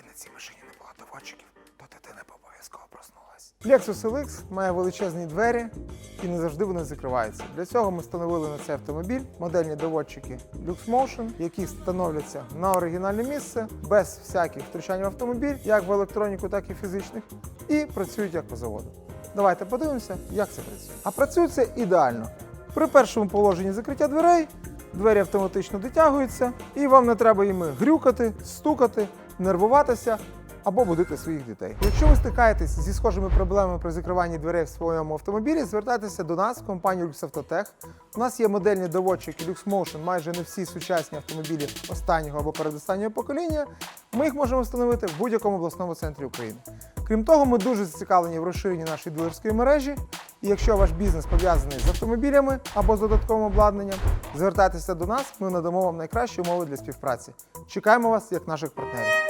Якби на цій машині не було доводчиків, то дитина обов'язково проснулась. Lexus LX має величезні двері і не завжди вони закриваються. Для цього ми встановили на цей автомобіль модельні доводчики LuxMotion, які становляться на оригінальне місце без всяких втручань в автомобіль, як в електроніку, так і фізичних, і працюють як по заводу. Давайте подивимося, як це працює. А працює це ідеально. При першому положенні закриття дверей двері автоматично дотягуються, і вам не треба їми грюкати, стукати, нервуватися або будити своїх дітей. Якщо ви стикаєтесь зі схожими проблемами при закриванні дверей в своєму автомобілі, звертайтеся до нас, компанію LuxAutoTech. У нас є модельні доводчики LuxMotion, майже не всі сучасні автомобілі останнього або передостаннього покоління. Ми їх можемо встановити в будь-якому обласному центрі України. Крім того, ми дуже зацікавлені в розширенні нашої дилерської мережі. І якщо ваш бізнес пов'язаний з автомобілями або з додатковим обладнанням, звертайтеся до нас, ми надамо вам найкращі умови для співпраці. Чекаємо вас як наших партнерів.